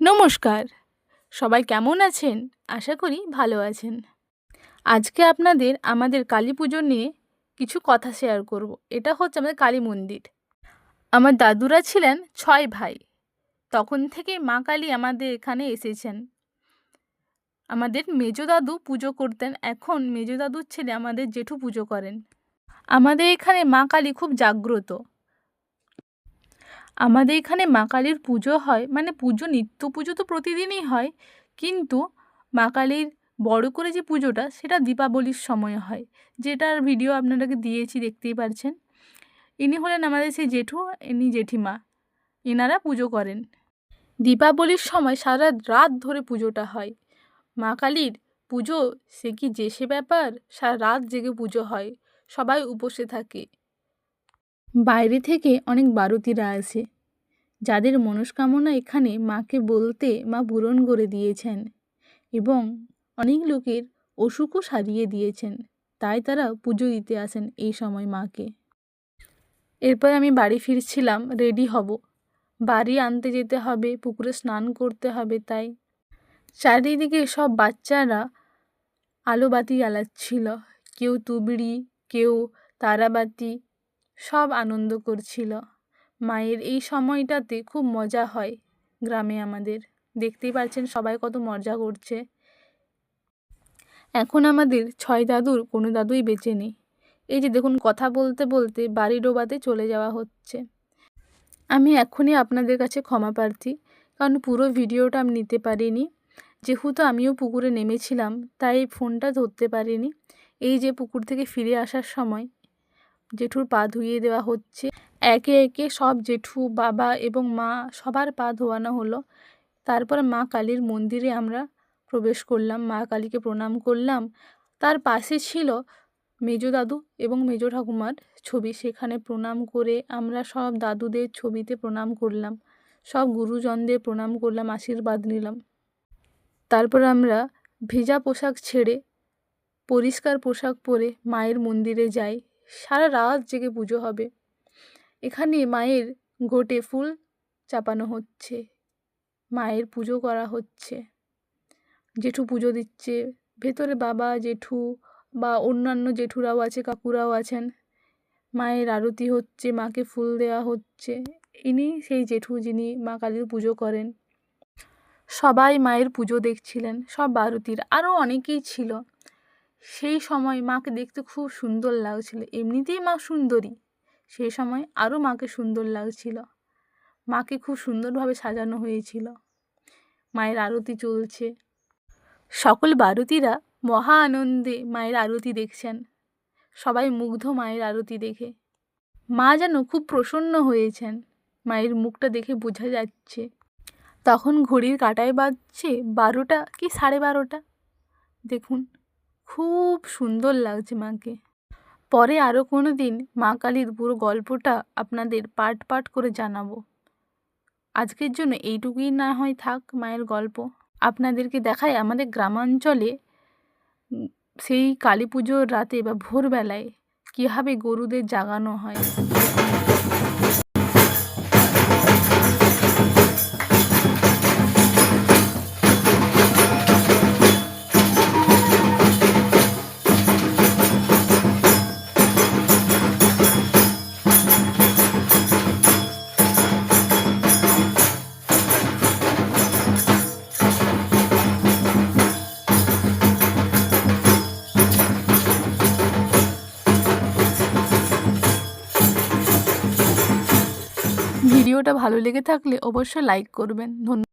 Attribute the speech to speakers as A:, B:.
A: নমস্কার। সবাই কেমন আছেন? আশা করি ভালো আছেন। আজকে আপনাদের আমাদের কালী পুজো নিয়ে কিছু কথা শেয়ার করব। এটা হচ্ছে আমাদের কালী মন্দির। আমার দাদুরা ছিলেন ছয় ভাই। তখন থেকে মা কালী আমাদের এখানে এসেছেন। আমাদের মেজো দাদু পুজো করতেন। এখন মেজো দাদুর ছেলে আমাদের জেঠু পুজো করেন। আমাদের এখানে মা কালী খুব জাগ্রত। আমাদের এখানে মা কালীর পুজো হয় মানে পুজো, নিত্য পুজো তো প্রতিদিনই হয়, কিন্তু মা কালীর বড় করে যে পুজোটা সেটা দীপাবলির সময় হয়, যেটার ভিডিও আপনাদেরকে দিয়েছি, দেখতেই পারছেন। ইনি হলেন আমাদের সেই জেঠু, ইনি জেঠিমা এনারা পুজো করেন। দীপাবলির সময় সারা রাত ধরে পুজোটা হয়। মা কালীর পুজো, সে কি যে সে ব্যাপার? সারা রাত জেগে পুজো হয়, সবাই উপসে থাকে। বাইরে থেকে অনেক বারতিরা আসে। যাদের মনস্কামনা এখানে মাকে বলতে মা পূরণ করে দিয়েছেন এবং অনেক লোকের অসুখও সারিয়ে দিয়েছেন। তাই তারা পুজো দিতে আসেন এই সময় মাকে। এরপর আমি বাড়ি ফিরছিলাম রেডি হব। বাড়ি আনতে যেতে হবে, পুকুরে স্নান করতে হবে তাই। চারিদিকে সব বাচ্চারা আলো বাতি জ্বালাচ্ছিল। কেউ তুবড়ি, কেউ তারাবাতি সব আনন্দ করছিল। মায়ের এই সময়টাতে খুব মজা হয় গ্রামে আমাদের। দেখতেই পাচ্ছেন সবাই কত মজা করছে। এখন আমাদের ছয় দাদুর, কোনো দাদুই বেঁচে নেই। এই যে দেখুন, কথা বলতে বলতে বাড়ি ডোবাতে চলে যাওয়া হচ্ছে। আমি এখনই আপনাদের কাছে ক্ষমা প্রার্থী, কারণ পুরো ভিডিওটা আমি নিতে পারিনি। যেহেতু আমিও পুকুরে নেমেছিলাম, তাই ফোনটা ধরতে পারিনি। এই যে পুকুর থেকে ফিরে আসার সময় জেঠুর পা ধুইয়ে দেওয়া হচ্ছে। একে একে সব জেঠু, বাবা এবং মা সবার পা ধোয়ানো হলো। তারপর মা কালীর মন্দিরে আমরা প্রবেশ করলাম। মা কালীকে প্রণাম করলাম। তার পাশে ছিল মেজো দাদু এবং মেজো ঠাকুমার ছবি। সেখানে প্রণাম করে আমরা সব দাদুদের ছবিতে প্রণাম করলাম। সব গুরুজনদের প্রণাম করলাম, আশীর্বাদ নিলাম। তারপর আমরা ভেজা পোশাক ছেড়ে পরিষ্কার পোশাক পরে মায়ের মন্দিরে যাই। সারা রাত জেগে পুজো হবে। এখানে মায়ের গোটে ফুল চাপানো হচ্ছে, মায়ের পুজো করা হচ্ছে। জেঠু পুজো দিচ্ছে, ভেতরে বাবা জেঠু বা অন্যান্য জেঠুরাও আছে, কাকুরাও আছেন। মায়ের আরতি হচ্ছে, মাকে ফুল দেওয়া হচ্ছে। ইনি সেই জেঠু যিনি মা কালীর পুজো করেন। সবাই মায়ের পুজো দেখছিলেন, সব বারতির আরও অনেকেই ছিল। সেই সময় মাকে দেখতে খুব সুন্দর লাগছিল। এমনিতেই মা সুন্দরী। সেই সময় আরও মাকে সুন্দর লাগছিল। মাকে খুব সুন্দরভাবে সাজানো হয়েছিল। মায়ের আরতি চলছে। সকল বারতিরা মহা আনন্দে মায়ের আরতি দেখছেন। সবাই মুগ্ধ মায়ের আরতি দেখে। মা যেন খুব প্রসন্ন হয়েছেন। মায়ের মুখটা দেখে বোঝা যাচ্ছে। তখন ঘড়ির কাটায় বাজছে বারোটা কি সাড়ে বারোটা? দেখুন খুব সুন্দর লাগছে মাকে। পরে আরও কোনো দিন মা কালীর পুরো গল্পটা আপনাদের পার্ট পার্ট করে জানাব। আজকের জন্য এইটুকুই না হয় থাক মায়ের গল্প। আপনাদেরকে দেখায় আমাদের গ্রামাঞ্চলে সেই কালী পুজোর রাতে বা ভোরবেলায় কীভাবে গরুদের জাগানো হয়। ভিডিওটা ভালো লেগে থাকলে অবশ্যই লাইক করবেন। ধন্যবাদ।